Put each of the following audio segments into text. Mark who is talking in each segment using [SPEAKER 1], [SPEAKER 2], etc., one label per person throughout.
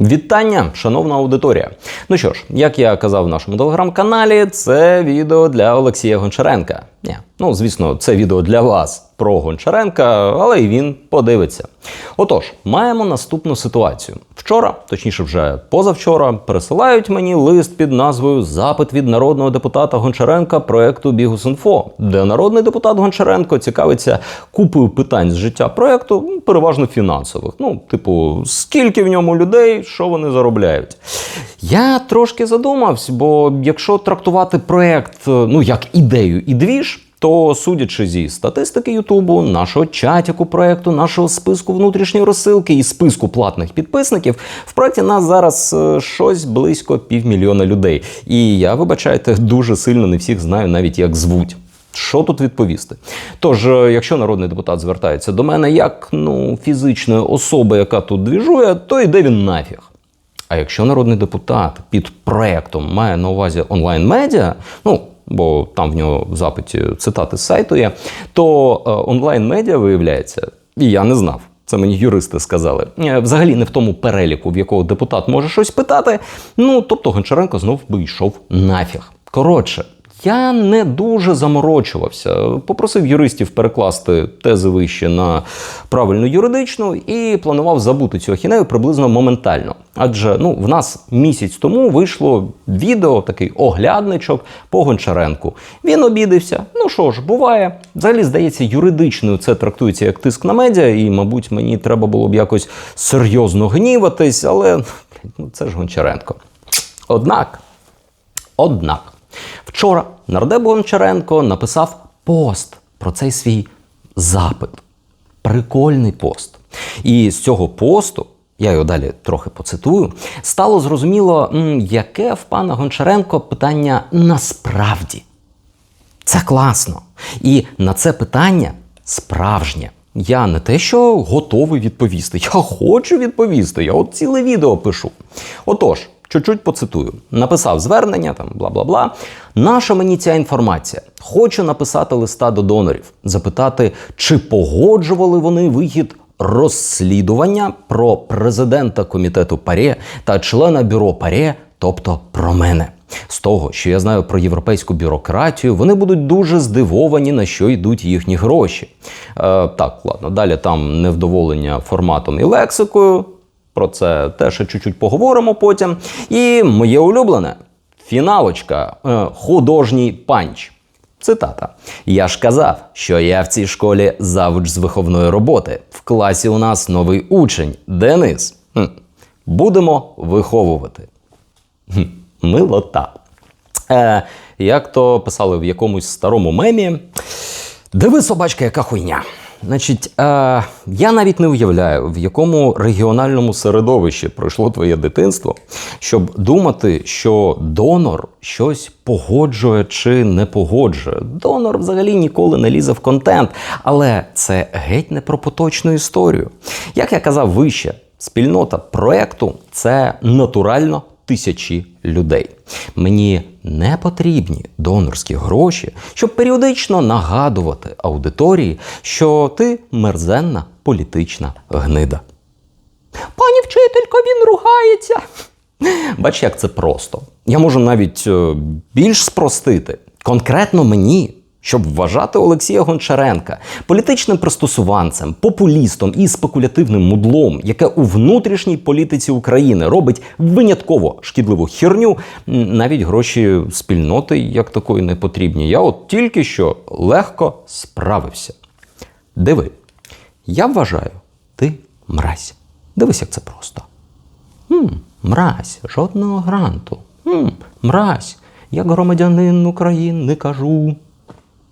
[SPEAKER 1] Вітання, шановна аудиторія. Ну що ж, як я казав в нашому телеграм-каналі, це відео для Олексія Гончаренка. Ні, ну звісно, це відео для вас про Гончаренка, але й він подивиться. Отож, маємо наступну ситуацію. Вчора, точніше, вже позавчора, пересилають мені лист під назвою Запит від народного депутата Гончаренка проекту Бігус.Інфо», де народний депутат Гончаренко цікавиться купою питань з життя проекту, ну, переважно фінансових. Ну, типу, скільки в ньому людей, що вони заробляють. Я трошки задумався, бо якщо трактувати проект ну як ідею і двіж, то судячи зі статистики Ютубу, нашого чатіку проекту, нашого списку внутрішньої розсилки і списку платних підписників, в проекті нас зараз е, щось близько півмільйона людей. І я, вибачайте, дуже сильно не всіх знаю, навіть як звуть. Що тут відповісти? Тож, е, якщо народний депутат звертається до мене як ну фізичної особи, яка тут двіжує, то йде він нафіг. А якщо народний депутат під проектом має на увазі онлайн-медіа, ну бо там в нього в запиті цитати з сайту є, то е, онлайн-медіа виявляється, і я не знав. Це мені юристи сказали. Е, Взагалі не в тому переліку, в якого депутат може щось питати. Ну тобто Гончаренко знов би йшов нафіг. Коротше, я не дуже заморочувався. Попросив юристів перекласти тези вище на правильну юридичну і планував забути цю ахінею приблизно моментально. Адже ну, в нас місяць тому вийшло відео, такий оглядничок по Гончаренку. Він обідився. Ну що ж, буває. Взагалі, здається, юридичною це трактується як тиск на медіа, і, мабуть, мені треба було б якось серйозно гніватись, але ну, це ж Гончаренко. Однак, однак. Вчора нардеп Гончаренко написав пост про цей свій запит. Прикольний пост. І з цього посту, я його далі трохи поцитую, стало зрозуміло, яке в пана Гончаренко питання насправді. Це класно. І на це питання справжнє. Я не те, що готовий відповісти, я хочу відповісти. Я от ціле відео пишу. Отож, чуть-чуть поцитую. Написав звернення, там бла бла бла. Наша мені ця інформація. Хочу написати листа до донорів, запитати, чи погоджували вони вихід розслідування про президента комітету ПАРЄ та члена бюро ПАРЄ, тобто про мене. З того, що я знаю про європейську бюрократію, вони будуть дуже здивовані, на що йдуть їхні гроші. Е, так, ладно, далі там невдоволення форматом і лексикою. Про це теж чуть-чуть поговоримо потім. І моє улюблене фіналочка, е, художній панч. Цитата: Я ж казав, що я в цій школі завуч з виховної роботи. В класі у нас новий учень Денис. Хм. Будемо виховувати. Хм. Милота. Е, як то писали в якомусь старому мемі. Диви, собачка, яка хуйня. Значить, е, я навіть не уявляю, в якому регіональному середовищі пройшло твоє дитинство, щоб думати, що донор щось погоджує чи не погоджує. Донор взагалі ніколи не лізе в контент, але це геть не про поточну історію. Як я казав вище, спільнота проекту це натурально тисячі людей. Мені не потрібні донорські гроші, щоб періодично нагадувати аудиторії, що ти мерзенна політична гнида. Пані вчителько, він ругається. Бач, як це просто. Я можу навіть е, більш спростити. Конкретно мені, щоб вважати Олексія Гончаренка політичним пристосуванцем, популістом і спекулятивним мудлом, яке у внутрішній політиці України робить винятково шкідливу херню, навіть гроші спільноти як такої не потрібні. Я от тільки що легко справився. Диви, я вважаю, ти мразь. Дивись, як це просто. Хм, мразь, жодного гранту. Хм, мразь, як громадянин України кажу.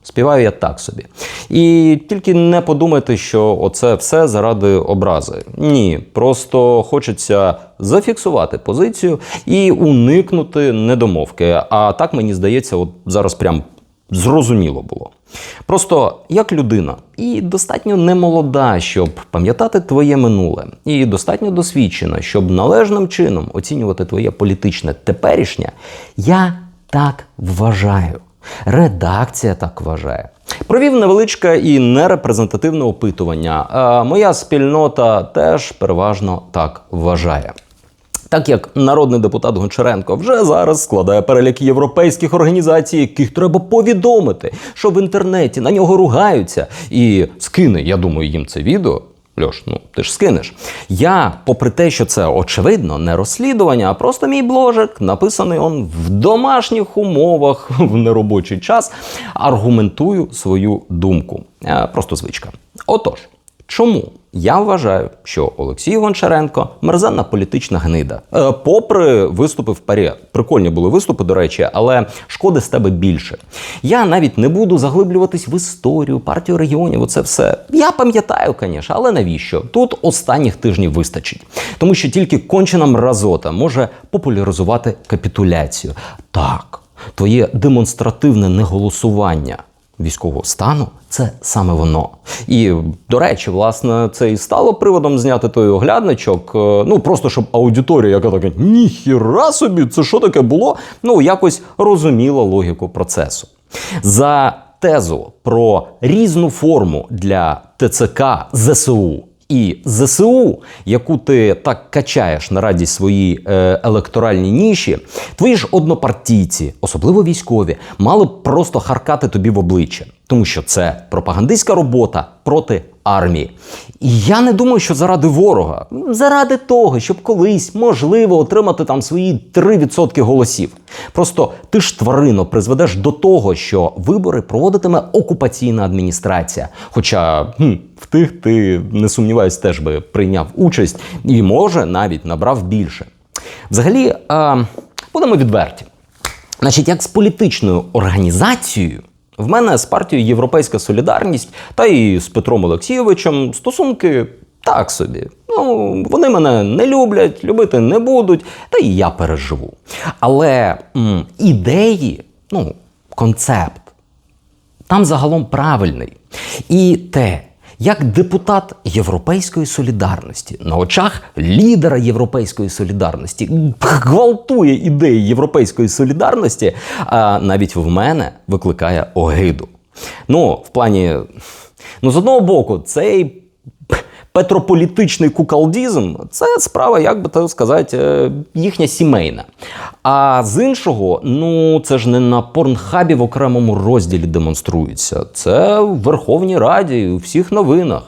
[SPEAKER 1] Співаю я так собі. І тільки не подумайте, що оце все заради образи. Ні, просто хочеться зафіксувати позицію і уникнути недомовки. А так мені здається, от зараз прям зрозуміло було. Просто як людина, і достатньо немолода, щоб пам'ятати твоє минуле, і достатньо досвідчена, щоб належним чином оцінювати твоє політичне теперішнє, я так вважаю. Редакція так вважає. Провів невеличке і нерепрезентативне опитування. А моя спільнота теж переважно так вважає. Так як народний депутат Гончаренко вже зараз складає перелік європейських організацій, яких треба повідомити, що в інтернеті на нього ругаються, і скине, я думаю, їм це відео. Льош, ну ти ж скинеш. Я, попри те, що це очевидно не розслідування, а просто мій бложик, написаний он в домашніх умовах в неробочий час, аргументую свою думку. Е, Просто звичка. Отож. Чому я вважаю, що Олексій Гончаренко мерзенна політична гнида? Е, попри виступи в парі, прикольні були виступи, до речі, але шкоди з тебе більше. Я навіть не буду заглиблюватись в історію, партію регіонів. Оце все. Я пам'ятаю, звісно, але навіщо? Тут останніх тижнів вистачить, тому що тільки кончена мразота може популяризувати капітуляцію. Так, твоє демонстративне неголосування військового стану це саме воно. І до речі, власне, це і стало приводом зняти той оглядничок. е, Ну просто щоб аудиторія, яка така ніхіра собі, це що таке було? Ну якось розуміла логіку процесу. За тезу про різну форму для ТЦК ЗСУ. І ЗСУ, яку ти так качаєш на радість своїй е, електоральній ніші, твої ж однопартійці, особливо військові, мали б просто харкати тобі в обличчя, тому що це пропагандистська робота проти армії. І я не думаю, що заради ворога, заради того, щоб колись можливо отримати там свої 3% голосів. Просто ти ж тварино призведеш до того, що вибори проводитиме окупаційна адміністрація. Хоча хм, в тих ти не сумніваюсь, теж би прийняв участь і може навіть набрав більше. Взагалі, е, будемо відверті. Значить, як з політичною організацією, в мене з партією Європейська Солідарність та і з Петром Олексійовичем стосунки так собі. Ну, вони мене не люблять, любити не будуть, та і я переживу. Але м, ідеї, ну, концепт, там загалом правильний. І те, як депутат Європейської солідарності на очах лідера Європейської солідарності гвалтує ідеї Європейської солідарності, а навіть в мене викликає огиду. Ну, в плані, ну, з одного боку, цей петрополітичний кукалдізм це справа, як би то сказати, їхня сімейна. А з іншого, ну це ж не на порнхабі в окремому розділі демонструється. Це в Верховній Раді, у всіх новинах.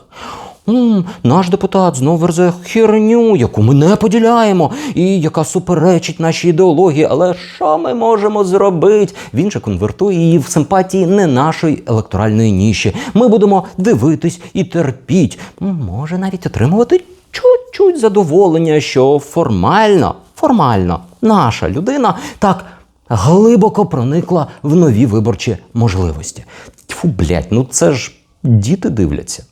[SPEAKER 1] «М, наш депутат знову верзе херню, яку ми не поділяємо, і яка суперечить нашій ідеології. Але що ми можемо зробити? Він же конвертує її в симпатії не нашої електоральної ніші. Ми будемо дивитись і терпіть. Може навіть отримувати чуть-чуть задоволення, що формально, формально наша людина так глибоко проникла в нові виборчі можливості. Тьфу, блядь, ну це ж діти дивляться.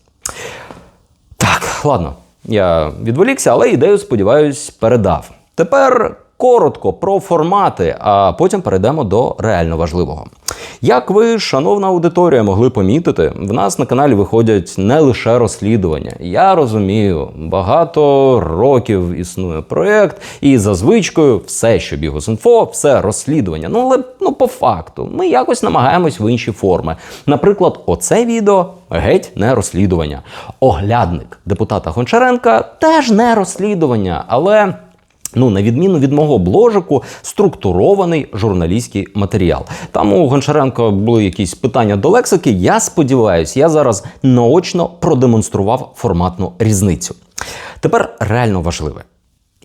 [SPEAKER 1] Ладно, я відволікся, але ідею, сподіваюсь, передав. Тепер коротко про формати, а потім перейдемо до реально важливого. Як ви, шановна аудиторія, могли помітити, в нас на каналі виходять не лише розслідування. Я розумію, багато років існує проєкт, і за звичкою все, що Бігус.Інфо, все розслідування. Ну але ну по факту, ми якось намагаємось в інші форми. Наприклад, оце відео геть не розслідування. Оглядник депутата Гончаренка теж не розслідування, але. Ну, на відміну від мого бложику, структурований журналістський матеріал. Там у Гончаренко були якісь питання до лексики. Я сподіваюся, я зараз наочно продемонстрував форматну різницю. Тепер реально важливе.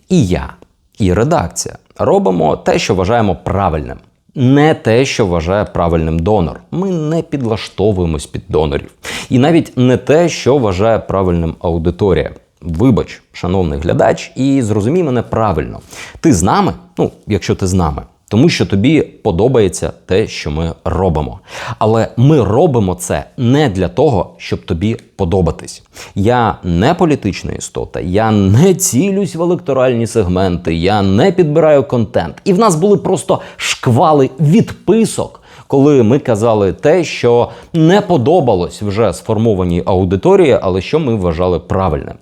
[SPEAKER 1] І я, і редакція робимо те, що вважаємо правильним. Не те, що вважає правильним донор. Ми не підлаштовуємось під донорів. І навіть не те, що вважає правильним аудиторія. Вибач, шановний глядач, і зрозумій мене правильно. Ти з нами, ну, якщо ти з нами, тому що тобі подобається те, що ми робимо. Але ми робимо це не для того, щоб тобі подобатись. Я не політична істота, я не цілюсь в електоральні сегменти, я не підбираю контент. І в нас були просто шквали відписок коли ми казали те, що не подобалось вже сформованій аудиторії, але що ми вважали правильним.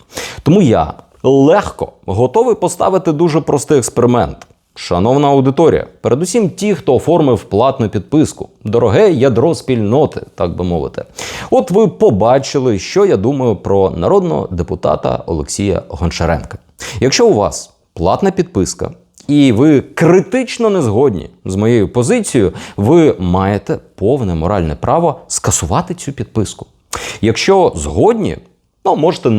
[SPEAKER 1] Тому я легко готовий поставити дуже простий експеримент. Шановна аудиторія, передусім ті, хто оформив платну підписку, дороге ядро спільноти, так би мовити. От ви побачили, що я думаю про народного депутата Олексія Гончаренка. Якщо у вас платна підписка, і ви критично не згодні з моєю позицією, ви маєте повне моральне право скасувати цю підписку. Якщо згодні, ну можете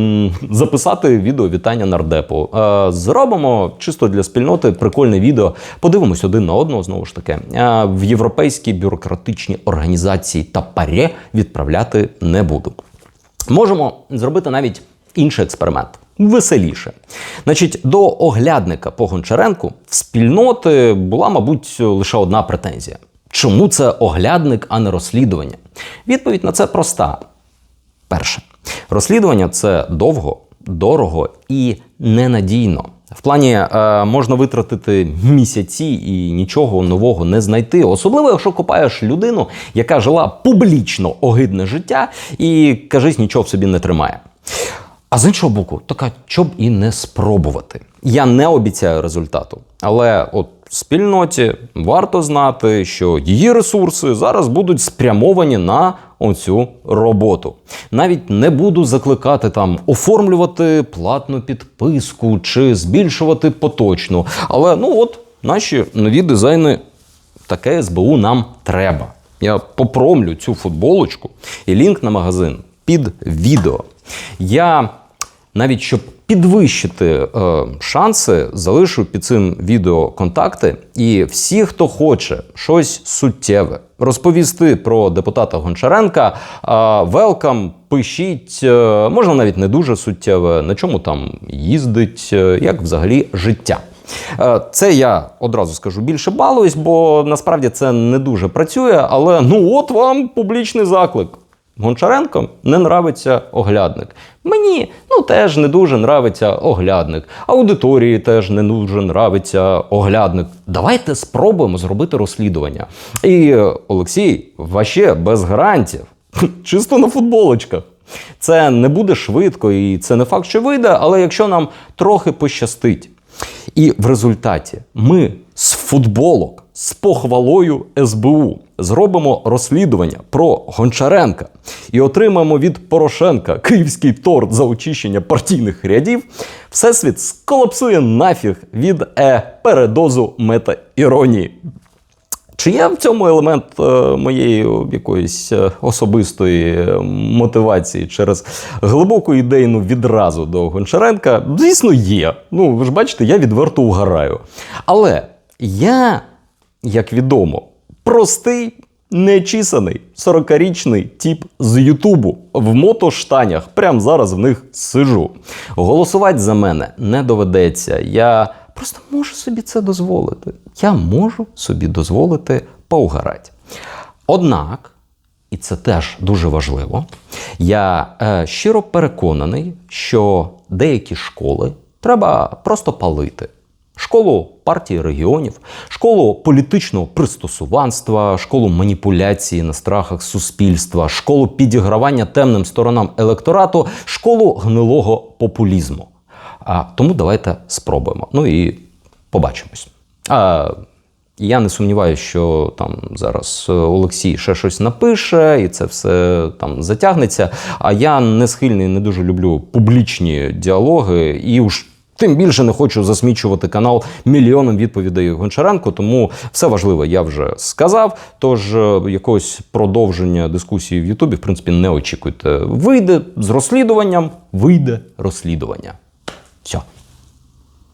[SPEAKER 1] записати відео вітання нардепу. Е, Зробимо чисто для спільноти прикольне відео. Подивимось один на одного знову ж таки. Е, В європейські бюрократичні організації та паре відправляти не буду. Можемо зробити навіть інший експеримент. Веселіше. Значить, до оглядника по Гончаренку в спільноти була, мабуть, лише одна претензія: чому це оглядник, а не розслідування? Відповідь на це проста. Перше, розслідування це довго, дорого і ненадійно. В плані е, можна витратити місяці і нічого нового не знайти, особливо якщо копаєш людину, яка жила публічно огидне життя і кажись, нічого в собі не тримає. З іншого боку, така щоб і не спробувати. Я не обіцяю результату, але от спільноті варто знати, що її ресурси зараз будуть спрямовані на оцю роботу. Навіть не буду закликати там оформлювати платну підписку чи збільшувати поточну. Але ну от наші нові дизайни таке СБУ нам треба. Я попромлю цю футболочку і лінк на магазин під відео. Я навіть щоб підвищити е, шанси, залишу під цим відео контакти. І всі, хто хоче щось суттєве розповісти про депутата Гончаренка, велкам, пишіть, е, можна навіть не дуже суттєве, на чому там їздить, е, як взагалі життя. Е, Це я одразу скажу більше балуюсь, бо насправді це не дуже працює. Але ну от вам публічний заклик. Гончаренко не нравиться оглядник. Мені ну теж не дуже нравиться оглядник. Аудиторії теж не дуже нравиться оглядник. Давайте спробуємо зробити розслідування. І Олексій, ваще без гарантів, чисто на футболочках. Це не буде швидко, і це не факт, що вийде, але якщо нам трохи пощастить. І в результаті ми з футболок з похвалою СБУ зробимо розслідування про Гончаренка і отримаємо від Порошенка київський торт за очищення партійних рядів. Всесвіт сколапсує нафіг від е передозу мета-іронії. Чи є в цьому елемент е, моєї якоїсь е, особистої е, мотивації через глибоку ідейну відразу до Гончаренка? Звісно, є. Ну, ви ж бачите, я відверто угораю. Але я, як відомо, простий. Нечісаний 40-річний тіп з Ютубу в мотоштанях. Прямо зараз в них сижу. Голосувати за мене не доведеться. Я просто можу собі це дозволити. Я можу собі дозволити поугарати. Однак, і це теж дуже важливо, я е, щиро переконаний, що деякі школи треба просто палити. Школу партії регіонів, школу політичного пристосуванства, школу маніпуляції на страхах суспільства, школу підігравання темним сторонам електорату, школу гнилого популізму. А тому давайте спробуємо. Ну і побачимось. А, я не сумніваюся, що там зараз е, Олексій ще щось напише, і це все там затягнеться. А я не схильний, не дуже люблю публічні діалоги і уж. Тим більше не хочу засмічувати канал мільйоном відповідей Гончаренко, тому все важливе я вже сказав. Тож е, якогось продовження дискусії в Ютубі, в принципі, не очікуйте. Вийде з розслідуванням, вийде розслідування. Все.